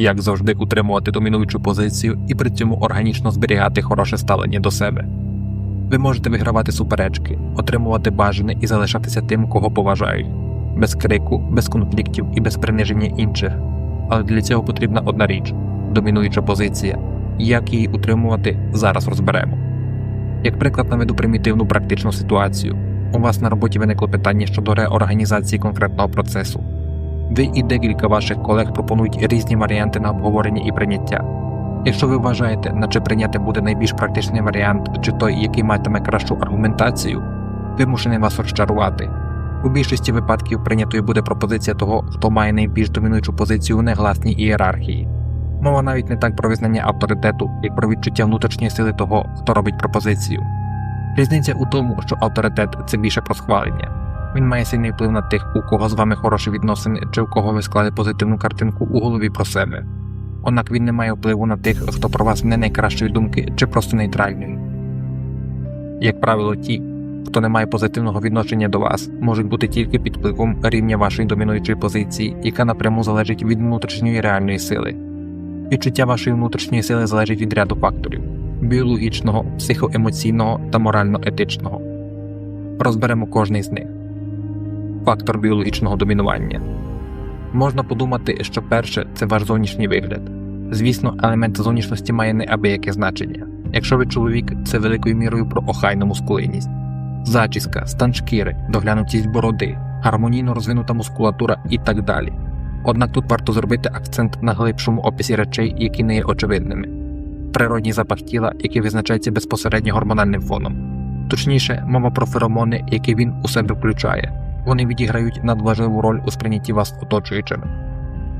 як завжди утримувати домінуючу позицію і при цьому органічно зберігати хороше ставлення до себе. Ви можете вигравати суперечки, отримувати бажане і залишатися тим, кого поважають, без крику, без конфліктів і без приниження інших. Але для цього потрібна одна річ домінуюча позиція. Як її утримувати, зараз розберемо. Як приклад наведу примітивну практичну ситуацію. У вас на роботі виникло питання щодо реорганізації конкретного процесу. Ви і декілька ваших колег пропонують різні варіанти на обговорення і прийняття. Якщо ви вважаєте, наче прийняти буде найбільш практичний варіант, чи той, який матиме кращу аргументацію, вимушений вас розчарувати. У більшості випадків прийнятою буде пропозиція того, хто має найбільш домінуючу позицію у негласній ієрархії. Мова навіть не так про визнання авторитету, як про відчуття внутрішньої сили того, хто робить пропозицію. Різниця у тому, що авторитет це більше про схвалення. Він має сильний вплив на тих, у кого з вами хороші відносини, чи у кого ви склали позитивну картинку у голові про себе. Однак він не має впливу на тих, хто про вас не найкращої думки чи просто нейтральної. Як правило, ті, хто не має позитивного відношення до вас, можуть бути тільки під впливом рівня вашої домінуючої позиції, яка напряму залежить від внутрішньої реальної сили. Відчуття вашої внутрішньої сили залежить від ряду факторів біологічного, психоемоційного та морально-етичного. Розберемо кожний з них. Фактор біологічного домінування. Можна подумати, що перше це ваш зовнішній вигляд. Звісно, елемент зовнішності має неабияке значення. Якщо ви чоловік, це великою мірою про охайну мускулинність. Зачіска, стан шкіри, доглянутість бороди, гармонійно розвинута мускулатура і так далі. Однак тут варто зробити акцент на глибшому описі речей, які не є очевидними. Природній запах тіла, який визначається безпосередньо гормональним фоном. Точніше, мова про феромони, які він у себе включає. Вони відіграють надважливу роль у сприйнятті вас оточуючими.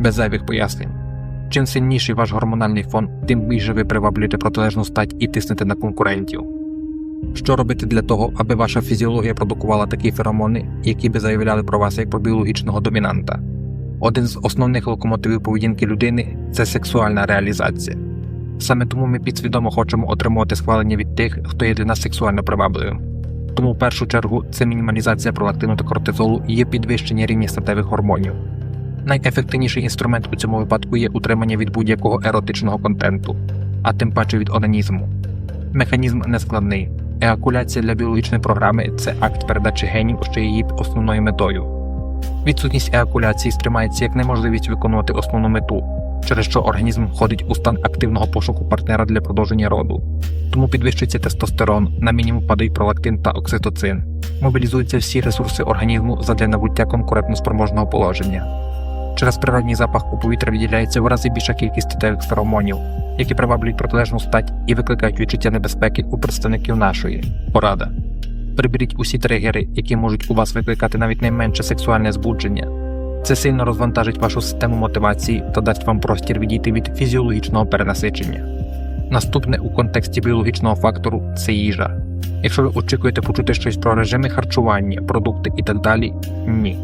Без зайвих пояснень. Чим сильніший ваш гормональний фон, тим більше ви приваблюєте протилежну стать і тиснете на конкурентів. Що робити для того, аби ваша фізіологія продукувала такі феромони, які би заявляли про вас як про біологічного домінанта? Один з основних локомотивів поведінки людини це сексуальна реалізація. Саме тому ми підсвідомо хочемо отримувати схвалення від тих, хто є для нас сексуально привабливим. Тому в першу чергу це мінімалізація пролактину та кортизолу і є підвищення рівня статевих гормонів. Найефективніший інструмент у цьому випадку є утримання від будь-якого еротичного контенту, а тим паче від онанізму. Механізм нескладний. Еакуляція для біологічної програми це акт передачі генів, що є її основною метою. Відсутність еакуляції сприймається як неможливість виконувати основну мету, через що організм входить у стан активного пошуку партнера для продовження роду. Тому підвищується тестостерон, на мінімум падають пролактин та окситоцин, мобілізуються всі ресурси організму задля набуття конкурентноспроможного положення. Через природній запах у повітря виділяється в рази більша кількість статевих феромонів, які приваблюють протилежну стать і викликають відчуття небезпеки у представників нашої. Порада. Приберіть усі тригери, які можуть у вас викликати навіть найменше сексуальне збудження. Це сильно розвантажить вашу систему мотивації та дасть вам простір відійти від фізіологічного перенасичення. Наступне у контексті біологічного фактору це їжа. Якщо ви очікуєте почути щось про режими харчування, продукти і так далі, ні.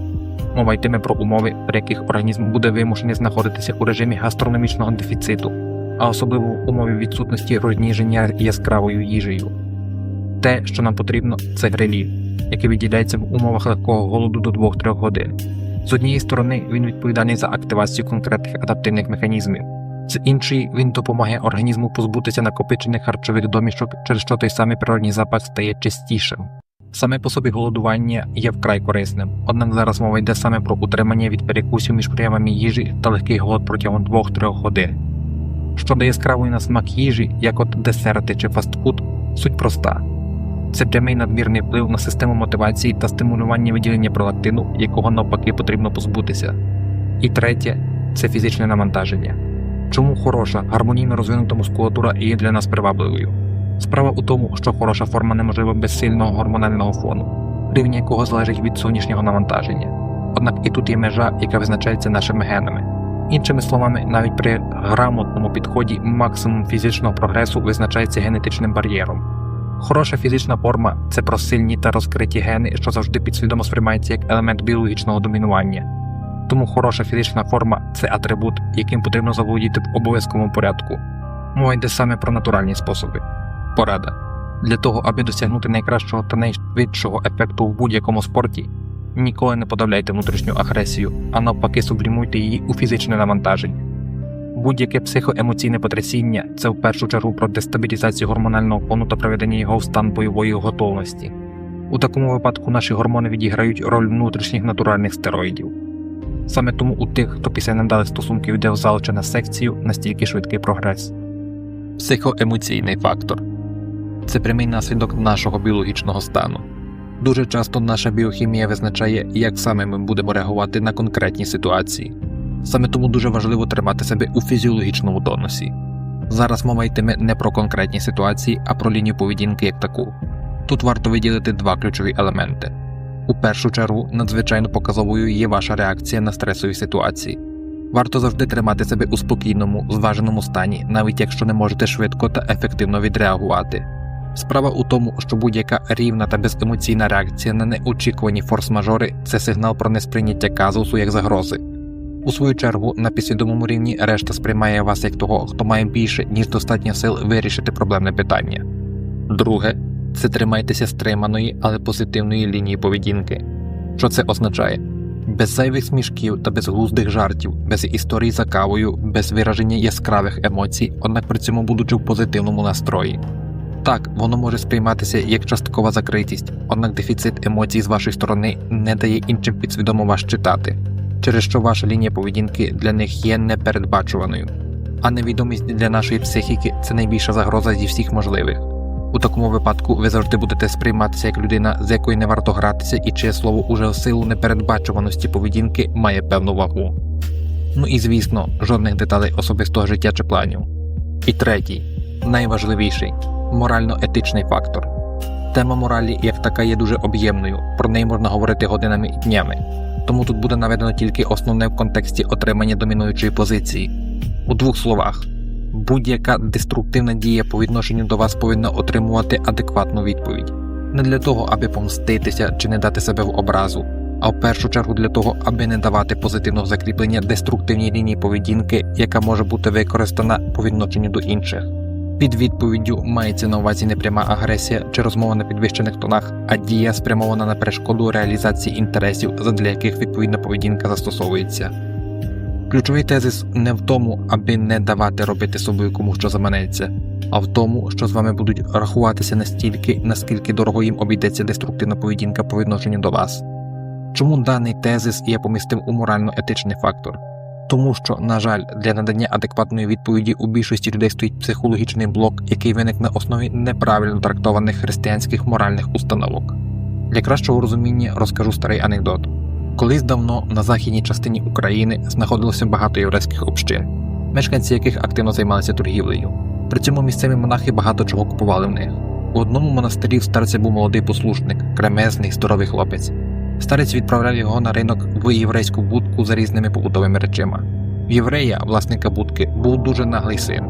Мова йтиме про умови, при яких організм буде вимушений знаходитися у режимі гастрономічного дефіциту, а особливо в умові відсутності розніження яскравою їжею. Те, що нам потрібно, це грилі, який виділяється в умовах легкого голоду до 2-3 годин. З однієї сторони, він відповідальний за активацію конкретних адаптивних механізмів, з іншої він допомагає організму позбутися накопичених харчових домішок, через що той самий природній запах стає чистішим. Саме по собі голодування є вкрай корисним, однак зараз мова йде саме про утримання від перекусів між прийомами їжі та легкий голод протягом 2-3 годин. Щодо яскравої на смак їжі, як от десерти чи фастфуд, суть проста. Це прямий надмірний вплив на систему мотивації та стимулювання виділення пролактину, якого навпаки потрібно позбутися. І третє це фізичне навантаження. Чому хороша, гармонійно розвинута мускулатура є для нас привабливою? Справа у тому, що хороша форма неможлива без сильного гормонального фону, рівень якого залежить від зовнішнього навантаження. Однак і тут є межа, яка визначається нашими генами. Іншими словами, навіть при грамотному підході максимум фізичного прогресу визначається генетичним бар'єром. Хороша фізична форма це про сильні та розкриті гени, що завжди підсвідомо сприймається як елемент біологічного домінування. Тому хороша фізична форма це атрибут, яким потрібно заволодіти в обов'язковому порядку. Мова йде саме про натуральні способи. Порада для того, аби досягнути найкращого та найшвидшого ефекту в будь-якому спорті, ніколи не подавляйте внутрішню агресію, а навпаки, сублімуйте її у фізичне навантаження. Будь-яке психоемоційне потрясіння це в першу чергу про дестабілізацію гормонального фону та приведення його в стан бойової готовності. У такому випадку наші гормони відіграють роль внутрішніх натуральних стероїдів. Саме тому у тих, хто після недалих стосунків йде в зал чи на секцію, настільки швидкий прогрес. Психоемоційний фактор це прямий наслідок нашого біологічного стану. Дуже часто наша біохімія визначає, як саме ми будемо реагувати на конкретні ситуації. Саме тому дуже важливо тримати себе у фізіологічному тонусі. Зараз мова йтиме не про конкретні ситуації, а про лінію поведінки як таку. Тут варто виділити два ключові елементи. У першу чергу, надзвичайно показовою є ваша реакція на стресові ситуації. Варто завжди тримати себе у спокійному, зваженому стані, навіть якщо не можете швидко та ефективно відреагувати. Справа у тому, що будь-яка рівна та беземоційна реакція на неочікувані форс-мажори це сигнал про несприйняття казусу як загрози. У свою чергу, на підсвідомому рівні решта сприймає вас як того, хто має більше, ніж достатньо сил вирішити проблемне питання. Друге, це тримайтеся стриманої, але позитивної лінії поведінки. Що це означає? Без зайвих смішків та безглуздих жартів, без історій за кавою, без вираження яскравих емоцій, однак при цьому будучи в позитивному настрої. Так, воно може сприйматися як часткова закритість, однак дефіцит емоцій з вашої сторони не дає іншим підсвідомо вас читати, через що ваша лінія поведінки для них є непередбачуваною. А невідомість для нашої психіки це найбільша загроза зі всіх можливих. У такому випадку ви завжди будете сприйматися як людина, з якою не варто гратися, і чиє слово уже в силу непередбачуваності поведінки має певну вагу. Ну і звісно, жодних деталей особистого життя чи планів. І третій, найважливіший морально-етичний фактор. Тема моралі як така є дуже об'ємною, про неї можна говорити годинами і днями, тому тут буде наведено тільки основне в контексті отримання домінуючої позиції. У двох словах, будь-яка деструктивна дія по відношенню до вас повинна отримувати адекватну відповідь. Не для того, аби помститися чи не дати себе в образу, а в першу чергу для того, аби не давати позитивного закріплення деструктивній лінії поведінки, яка може бути використана по відношенню до інших. Під відповіддю мається на увазі не пряма агресія чи розмова на підвищених тонах, а дія спрямована на перешкоду реалізації інтересів, задля яких відповідна поведінка застосовується. Ключовий тезис не в тому, аби не давати робити собою кому що заманеться, а в тому, що з вами будуть рахуватися настільки, наскільки дорого їм обійдеться деструктивна поведінка по відношенню до вас. Чому даний тезис я помістив у морально-етичний фактор? Тому що, на жаль, для надання адекватної відповіді у більшості людей стоїть психологічний блок, який виник на основі неправильно трактованих християнських моральних установок. Для кращого розуміння розкажу старий анекдот. Колись давно на західній частині України знаходилося багато єврейських общин, мешканці яких активно займалися торгівлею. При цьому місцеві монахи багато чого купували в них. У одному монастирі в старця був молодий послушник, кремезний, здоровий хлопець. Старець відправляв його на ринок в єврейську будку за різними побутовими речима. В єврея, власника будки, був дуже наглий син.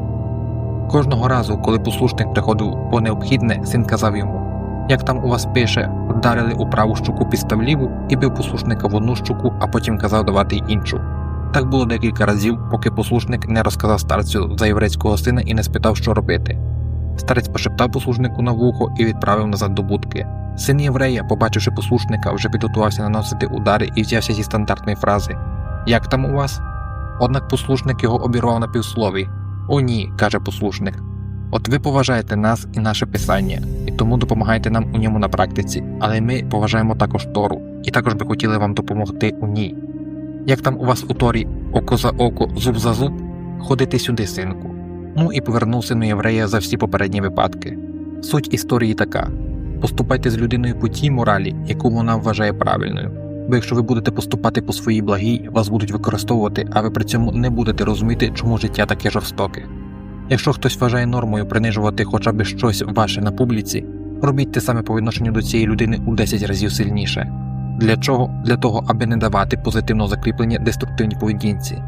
Кожного разу, коли послушник приходив по необхідне, син казав йому: Як там у вас пише, вдарили у праву щуку підстав ліву і бив послушника в одну щуку, а потім казав давати іншу. Так було декілька разів, поки послушник не розказав старцю за єврейського сина і не спитав, що робити. Старець пошептав послушнику на вухо і відправив назад до будки. Син єврея, побачивши послушника, вже підготувався наносити удари і взявся зі стандартної фрази Як там у вас? Однак послушник його обірвав на півслові. О, ні, каже послушник. От ви поважаєте нас і наше писання, і тому допомагаєте нам у ньому на практиці, але ми поважаємо також Тору, і також би хотіли вам допомогти у ній. Як там у вас у Торі око за око, зуб за зуб, ходити сюди, синку. Ну і повернув сину єврея за всі попередні випадки. Суть історії така: поступайте з людиною по тій моралі, яку вона вважає правильною. Бо якщо ви будете поступати по своїй благій, вас будуть використовувати, а ви при цьому не будете розуміти, чому життя таке жорстоке. Якщо хтось вважає нормою принижувати хоча б щось ваше на публіці, робіть те саме по відношенню до цієї людини у 10 разів сильніше. Для чого? Для того, аби не давати позитивного закріплення деструктивній поведінці.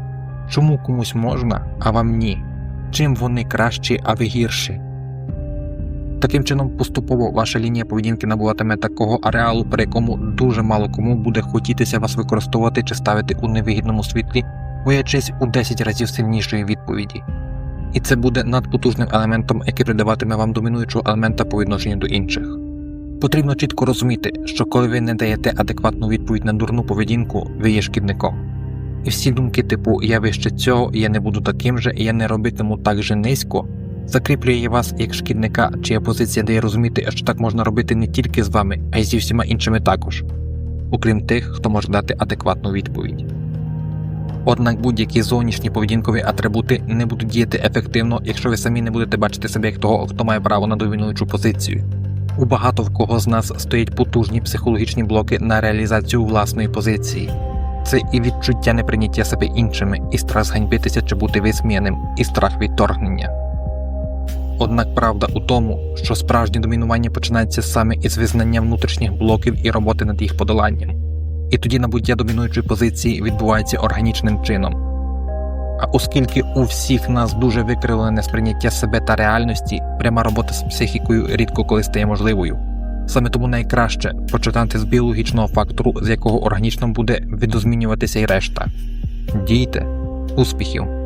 Чому комусь можна, а вам ні? Чим вони кращі, а ви гірші? Таким чином, поступово ваша лінія поведінки набуватиме такого ареалу, при якому дуже мало кому буде хотітися вас використовувати чи ставити у невигідному світлі, боячись у 10 разів сильнішої відповіді. І це буде надпотужним елементом, який придаватиме вам домінуючого елемента по відношенню до інших. Потрібно чітко розуміти, що коли ви не даєте адекватну відповідь на дурну поведінку, ви є шкідником. І всі думки, типу я вище цього, я не буду таким же, я не робитиму так же низько, закріплює вас як шкідника, чия позиція дає розуміти, що так можна робити не тільки з вами, а й зі всіма іншими також, окрім тих, хто може дати адекватну відповідь. Однак будь-які зовнішні поведінкові атрибути не будуть діяти ефективно, якщо ви самі не будете бачити себе як того, хто має право на домінуючу позицію. У багато в кого з нас стоять потужні психологічні блоки на реалізацію власної позиції. Це і відчуття неприйняття себе іншими, і страх зганьбитися чи бути висміяним, і страх відторгнення. Однак правда у тому, що справжнє домінування починається саме із визнання внутрішніх блоків і роботи над їх подоланням. І тоді набуття домінуючої позиції відбувається органічним чином. А оскільки у всіх нас дуже викривлене сприйняття себе та реальності, пряма робота з психікою рідко коли стає можливою. Саме тому найкраще починати з біологічного фактору, з якого органічно буде видозмінюватися і решта. Дійте, успіхів!